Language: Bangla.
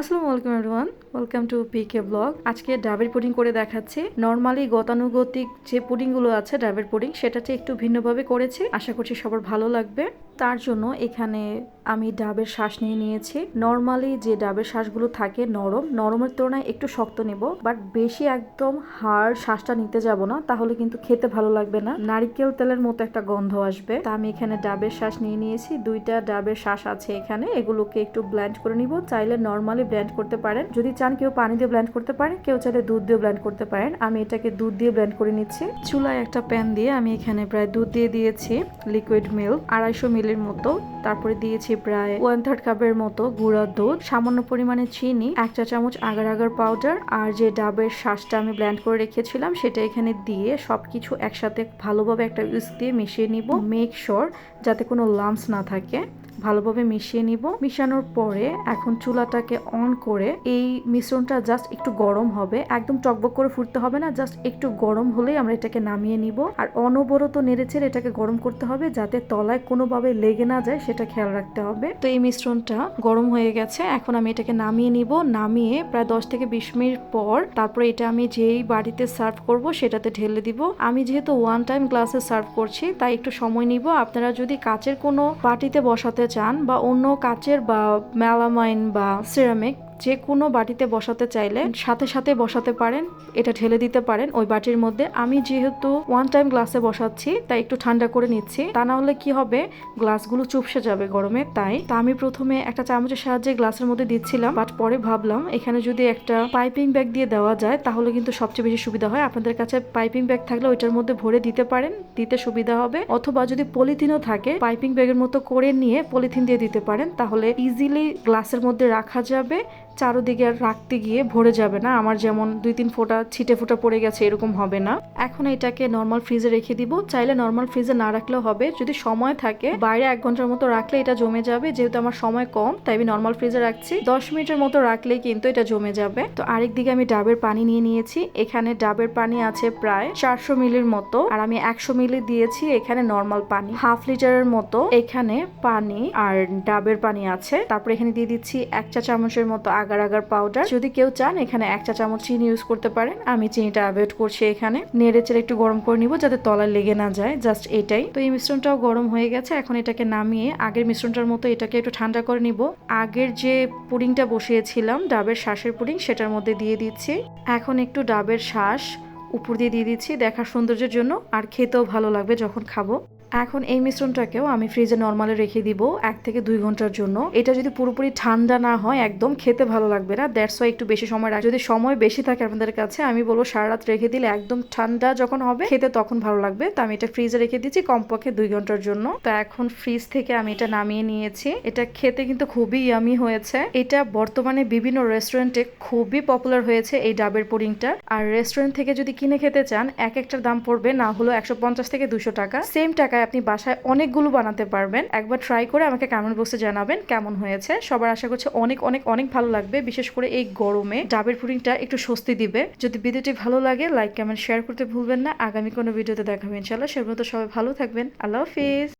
আসসালামু আলাইকুম everyone welcome to PK blog আজকে ডাবের পুডিং করে দেখাচ্ছি। নর্মালি গতানুগতিক যে পুডিংগুলো আছে ডাবের পুডিং সেটাতে একটু ভিন্নভাবে করেছি। আশা করছি সবার ভালো লাগবে। তার জন্য এখানে আমি ডাবের শ্বাস নিয়ে নিয়েছি। নর্মালি যে ডাবের শ্বাসগুলো থাকে নরম, নরমের তুলনায় একটু শক্ত নেব। বাট বেশি একদম হাড় শ্বাসটা নিতে যাব না, তাহলে কিন্তু খেতে ভালো লাগবে না। নারিকেল তেলের মতো একটা গন্ধ আসবে। তা আমি এখানে ডাবের শ্বাস নিয়ে নিয়েছি। দুইটা ডাবের শ্বাস আছে এখানে। এগুলোকে একটু ব্ল্যান্ড করে নিব। চাইলে নর্মালি ব্ল্যান্ড করতে পারেন। যদি চান কেউ পানি দিয়ে ব্ল্যান্ড করতে পারেন, কেউ চাইলে দুধ দিয়ে ব্ল্যান্ড করতে পারেন। আমি এটাকে দুধ দিয়ে ব্ল্যান্ড করে নিচ্ছি। চুলায় একটা প্যান দিয়ে আমি এখানে প্রায় দুধ দিয়ে দিয়েছি লিকুইড মিল্ক আড়াইশো মিলির মতো। তারপরে দিয়েছি প্রায় ওয়ান থার্ড কাপের মতো গুঁড়া দুধ, সামান্য পরিমাণে চিনি, এক চা চামচ আগার আগার পাউডার আর যে ডাবের শ্বাসটা আমি ব্ল্যান্ড করে রেখেছিলাম সেটা এখানে দিয়ে সবকিছু একসাথে ভালোভাবে একটা ইউজ দিয়ে মিশিয়ে নিব। মেক শোর যাতে কোনো লাম্পস না থাকে। ভালোভাবে মিশিয়ে নিব। মিশানোর পরে এখন চুলাটাকে অন করে এই মিশ্রণটা জাস্ট একটু গরম হবে। একদম টকবক করে ফুটতে হবে না জাস্ট একটু গরম হলেই আমরা এটাকে নামিয়ে নিব। আর অনবরত নেড়েচেড়ে এটাকে গরম করতে হবে যাতে তলায় কোনোভাবে লেগে না যায়, সেটা খেয়াল রাখতে হবে। তো এই মিশ্রণটা গরম হয়ে গেছে। এখন আমি এটাকে নামিয়ে নিব। নামিয়ে প্রায় দশ থেকে বিশ মিনিট পর তারপরে এটা আমি যেই বাড়িতে সার্ভ করব সেটাতে ঢেলে দিব। আমি যেহেতু ওয়ান টাইম গ্লাসে সার্ভ করছি, তাই একটু সময় নিব। আপনারা যদি কাচের কোনো বাটিতে বসাতে চান বা অন্য কাচের বা মেলামাইন বা সিরামিক যে কোনো বাটিতে বসাতে চাইলে সাথে সাথে বসাতে পারেন, এটা ঢেলে দিতে পারেন। ওই বাটির মধ্যে আমি যেহেতু ওয়ান টাইম গ্লাসে বসাচ্ছি, তাই একটু ঠান্ডা করে নিচ্ছি। তা না হলে কি হবে? গ্লাসগুলো চুপসে যাবে গরমে, তাই। তা আমি প্রথমে একটা চামচের সাহায্যে গ্লাসের মধ্যে দিচ্ছিলাম বাট পরে ভাবলাম, এখানে যদি একটা পাইপিং ব্যাগ দিয়ে দেওয়া যায়, তাহলে কিন্তু সবচেয়ে বেশি সুবিধা হয়। আপনাদের কাছে পাইপিং ব্যাগ থাকলে ওইটার মধ্যে ভরে দিতে পারেন, দিতে সুবিধা হবে। অথবা যদি পলিথিনও থাকে পাইপিং ব্যাগের মতো করে নিয়ে পলিথিন দিয়ে দিতে পারেন, তাহলে ইজিলি গ্লাসের মধ্যে রাখা যাবে। চারোদিকে আর রাখতে গিয়ে ভরে যাবে না। আমার যেমন দুই তিন ফোঁটা ছিটে ফোঁটা পড়ে গেছে, এরকম হবে না। এখন এটাকে নর্মাল ফ্রিজে রেখে দিব। চাইলে নর্মাল ফ্রিজে না রাখলেও হবে। যদি সময় থাকে, বাইরে এক ঘণ্টার মতো রাখলে এটা জমে যাবে। যেহেতু আমার সময় কম, তাই আমি নর্মাল ফ্রিজে রাখছি। দশ মিনিটের মতো রাখলেই কিন্তু এটা জমে যাবে। তো আরেক দিকে আমি ডাবের পানি নিয়ে নিয়েছি। এখানে ডাবের পানি আছে প্রায় চারশো মিলির মতো। আর আমি একশো মিলি দিয়েছি এখানে নর্মাল পানি। হাফ লিটারের মতো এখানে পানি আর ডাবের পানি আছে। তারপর এখানে দিয়ে দিচ্ছি এক চা চামচের মতো আগার আগার পাউডার যদি কেউ চান, এখানে এক চা চামচ চিনি ইউজ করতে পারেন। আমি চিনিটা অ্যাভয়েড করছি এখানে। নেড়ে চেড়ে একটু গরম করে নিব যাতে তলায় লেগে না যায়। জাস্ট এটাই। তো এই মিশ্রণটাও গরম হয়ে গেছে। এখন এটাকে নামিয়ে আগের মিশ্রণটার মতো এটাকে একটু ঠান্ডা করে নিব। আগের যে পুডিংটা বসিয়েছিলাম, ডাবের শ্বাসের পুডিং সেটার মধ্যে দিয়ে দিচ্ছি। এখন একটু ডাবের শ্বাস উপর দিয়ে দিয়ে দিচ্ছি। দেখার সৌন্দর্যের জন্য। আর খেতেও ভালো লাগবে যখন খাব। এখন এই মিশ্রণটাকেও আমি ফ্রিজে নর্মালে রেখে দিব এক থেকে দুই ঘণ্টার জন্য। এটা যদি পুরোপুরি ঠান্ডা না হয়, একদম খেতে ভালো লাগবে না। দ্যাটস ওয়াই একটু বেশি সময় রাখ যদি সময় বেশি থাকে আপনাদের কাছে, আমি বলব সারা রাত রেখে দিলে একদম ঠান্ডা যখন হবে, খেতে তখন ভালো লাগবে। তো আমি এটা ফ্রিজে রেখে দিচ্ছি কমপক্ষে দুই ঘণ্টার জন্য। তো এখন ফ্রিজ থেকে আমি এটা নামিয়ে নিয়েছি। এটা খেতে কিন্তু খুবই ইয়ামি হয়েছে। এটা বর্তমানে বিভিন্ন রেস্টুরেন্টে খুবই পপুলার হয়েছে এই ডাবের পুডিংটা। আর রেস্টুরেন্ট থেকে যদি কিনে খেতে চান, এক একটার দাম পড়বে না হলো একশো পঞ্চাশ থেকে দুশো টাকা। সেম টাকায় আপনি বাসায় অনেকগুলো বানাতে পারবেন। একবার ট্রাই করে আমাকে কমেন্ট বক্সে জানাবেন কেমন হয়েছে। সবার আশা করছে অনেক অনেক অনেক ভালো লাগবে। বিশেষ করে এই গরমে ডাবের পুডিংটা একটু স্বস্তি দিবে। যদি ভিডিওটি ভালো লাগে লাইক কমেন্ট শেয়ার করতে ভুলবেন না। আগামী কোনো ভিডিওতে দেখাবেন ইনশাল্লাহ সেগুলো তো সবাই ভালো থাকবেন। আল্লাহ হাফিজ।